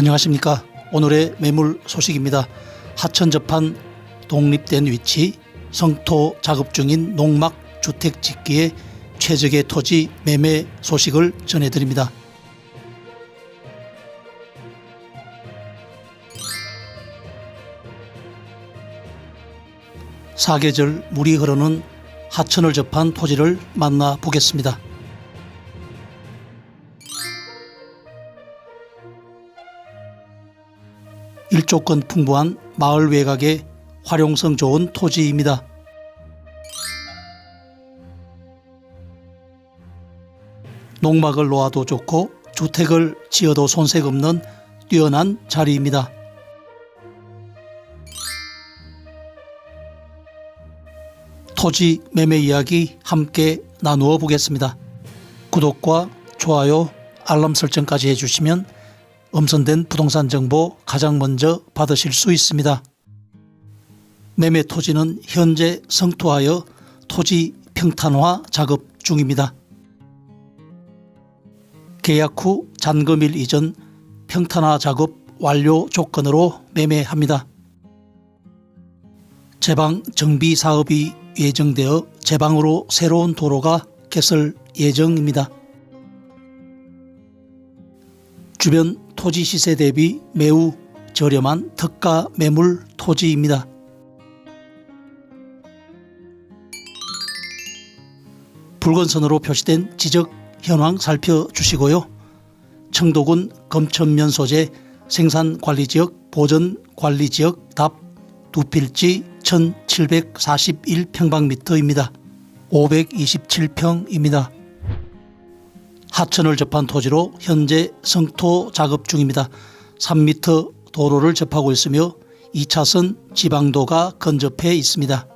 안녕하십니까. 오늘의 매물 소식입니다. 하천 접한 독립된 위치, 성토 작업 중인 농막 주택 짓기에 최적의 토지 매매 소식을 전해드립니다. 사계절 물이 흐르는 하천을 접한 토지를 만나 보겠습니다. 일조권 풍부한 마을 외곽의 활용성 좋은 토지입니다. 농막을 놓아도 좋고 주택을 지어도 손색 없는 뛰어난 자리입니다. 토지 매매 이야기 함께 나누어 보겠습니다. 구독과 좋아요, 알람 설정까지 해주시면 엄선된 부동산 정보 가장 먼저 받으실 수 있습니다. 매매 토지는 현재 성토하여 토지 평탄화 작업 중입니다. 계약 후 잔금일 이전 평탄화 작업 완료 조건으로 매매합니다. 제방 정비 사업이 예정되어 제방으로 새로운 도로가 개설 예정입니다. 주변 토지 시세 대비 매우 저렴한 특가 매물 토지입니다. 붉은 선으로 표시된 지적 현황 살펴주시고요. 청도군 검천면 소재 생산관리지역 보전관리지역 답 두 필지 1741평방미터입니다. 527평입니다. 하천을 접한 토지로 현재 성토 작업 중입니다. 3m 도로를 접하고 있으며 2차선 지방도가 근접해 있습니다.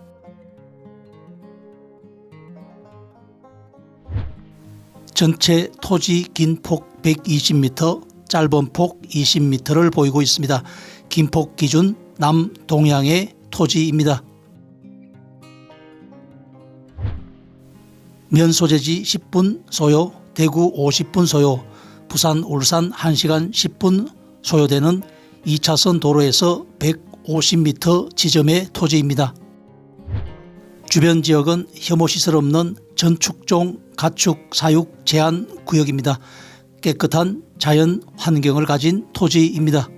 전체 토지 긴 폭 120m, 짧은 폭 20m를 보이고 있습니다. 긴 폭 기준 남동향의 토지입니다. 면 소재지 10분 소요, 대구 50분 소요, 부산 울산 1시간 10분 소요되는 2차선 도로에서 150m 지점의 토지입니다. 주변 지역은 혐오시설 없는 전축종 가축 사육 제한 구역입니다. 깨끗한 자연 환경을 가진 토지입니다.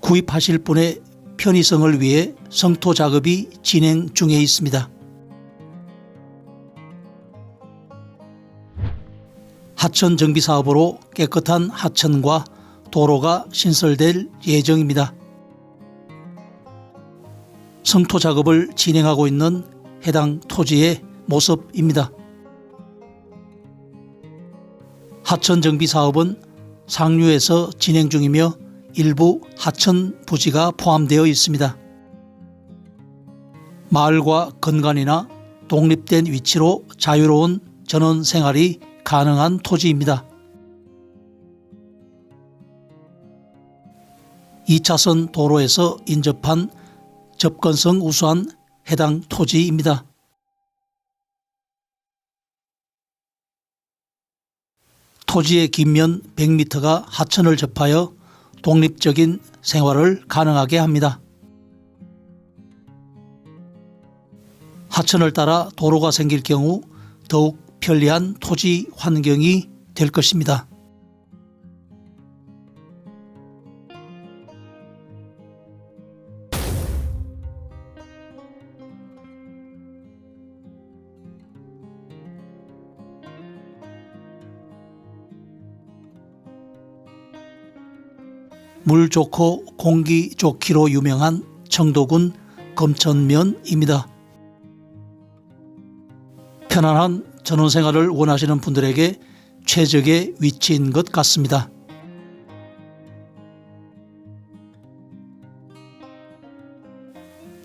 구입하실 분의 편의성을 위해 성토 작업이 진행 중에 있습니다. 하천 정비 사업으로 깨끗한 하천과 도로가 신설될 예정입니다. 성토 작업을 진행하고 있는 해당 토지의 모습입니다. 하천 정비 사업은 상류에서 진행 중이며 일부 하천 부지가 포함되어 있습니다. 마을과 건간이나 독립된 위치로 자유로운 전원 생활이 가능한 토지입니다. 2차선 도로에서 인접한 접근성 우수한 해당 토지입니다. 토지의 긴면 100m가 하천을 접하여 독립적인 생활을 가능하게 합니다. 하천을 따라 도로가 생길 경우 더욱 편리한 토지 환경이 될 것입니다. 물 좋고 공기 좋기로 유명한 청도군 검천면입니다. 편안한 전원 생활을 원하시는 분들에게 최적의 위치인 것 같습니다.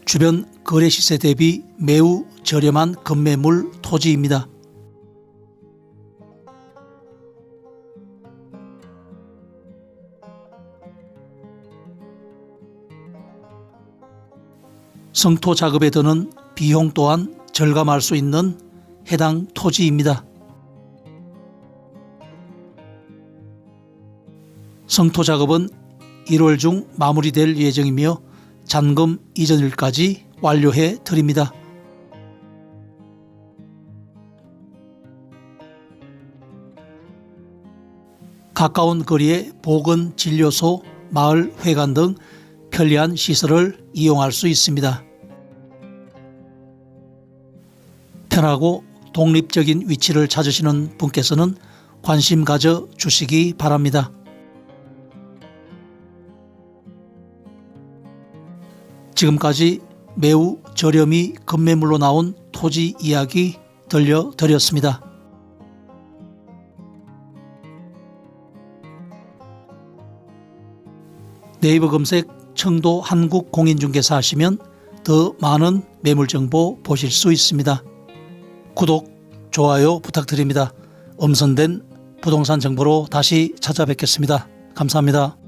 주변 거래 시세 대비 매우 저렴한 건매물 토지입니다. 성토 작업에 드는 비용 또한 절감할 수 있는 해당 토지입니다. 성토 작업은 1월 중 마무리될 예정이며 잔금 이전일까지 완료해 드립니다. 가까운 거리에 보건 진료소, 마을 회관 등 편리한 시설을 이용할 수 있습니다. 편하고 독립적인 위치를 찾으시는 분께서는 관심 가져 주시기 바랍니다. 지금까지 매우 저렴이 급매물로 나온 토지 이야기 들려드렸습니다. 네이버 검색 청도 한국공인중개사 하시면 더 많은 매물 정보 보실 수 있습니다. 구독, 좋아요 부탁드립니다. 엄선된 부동산 정보로 다시 찾아뵙겠습니다. 감사합니다.